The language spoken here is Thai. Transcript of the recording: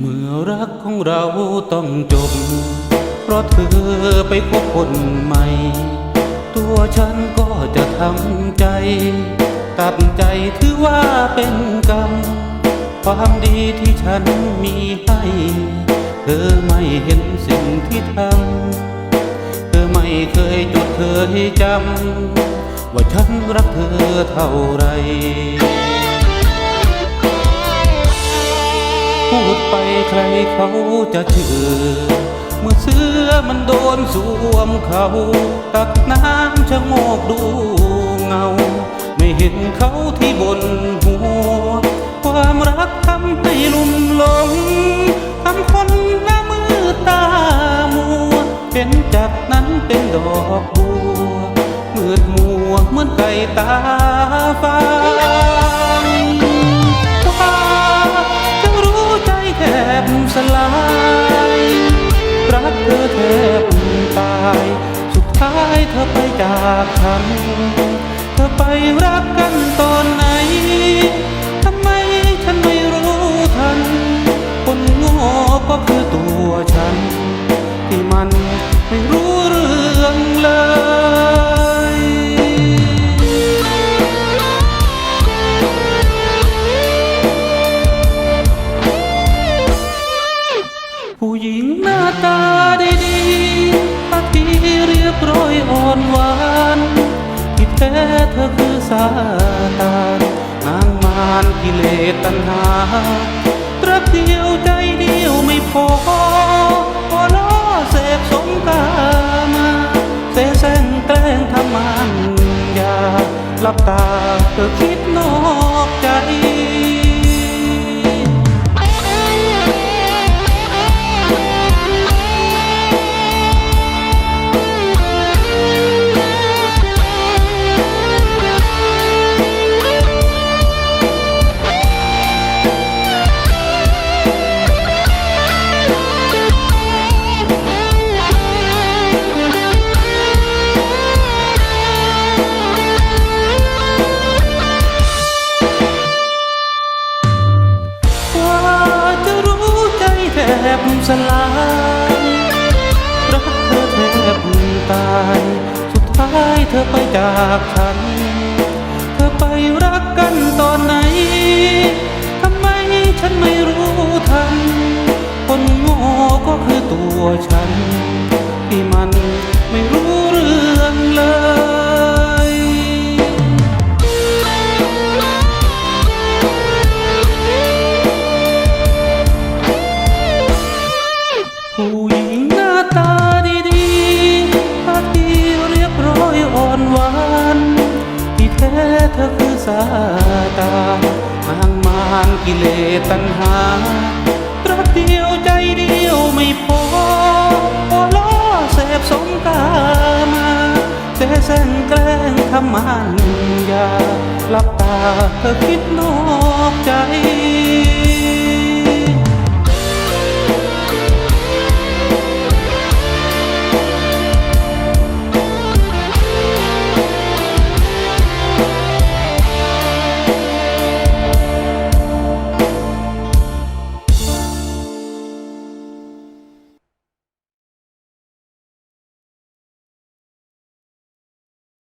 เมื่อราต้องจบ เพราะเธอไปคบคนใหม่ ตัวฉันก็จะทำใจ ตัดใจถือว่าเป็นกรรม ความดีที่ฉันมีให้ เธอไม่เห็นสิ่งที่ทำ เธอไม่เคยจดเคยจำ ว่าฉันรักเธอเท่าไร พูดไปใครเขาจะเชื่อ เมื่อเสื้อมันโดนสวมเขา ตักน้ำชะโงกดูเงา ไม่เห็นเขาที่บนหัว ความรักทำให้ลุ่มหลงทำคนหน้ามือตามัว เป็นจากนั้นเป็นดอกบัวมืดมัวเหมือนไก่ตาฟางว่าากทางเธอไปรักกัน ซาตานนางมารกิเลสตัณหารักเดียวใจเดียวไม่พอพอล้อเสพสมกามาเสแสร้งแกล้งทำมันยาหลับตาเธอคิด เธอไปจากฉัน เธอไปรักกันตอนไหน ทำไมฉันไม่รู้ทัน คนโง่ก็คือตัวฉัน ที่มัน เธอคือซาตาห่างมางกิเลสตัณหารักเดียวใจเดียวไม่พอ พอล้อเสพสมกามาเสแสร้งแกล้งทำมันยาหลับตาเธอคิดนอกใจ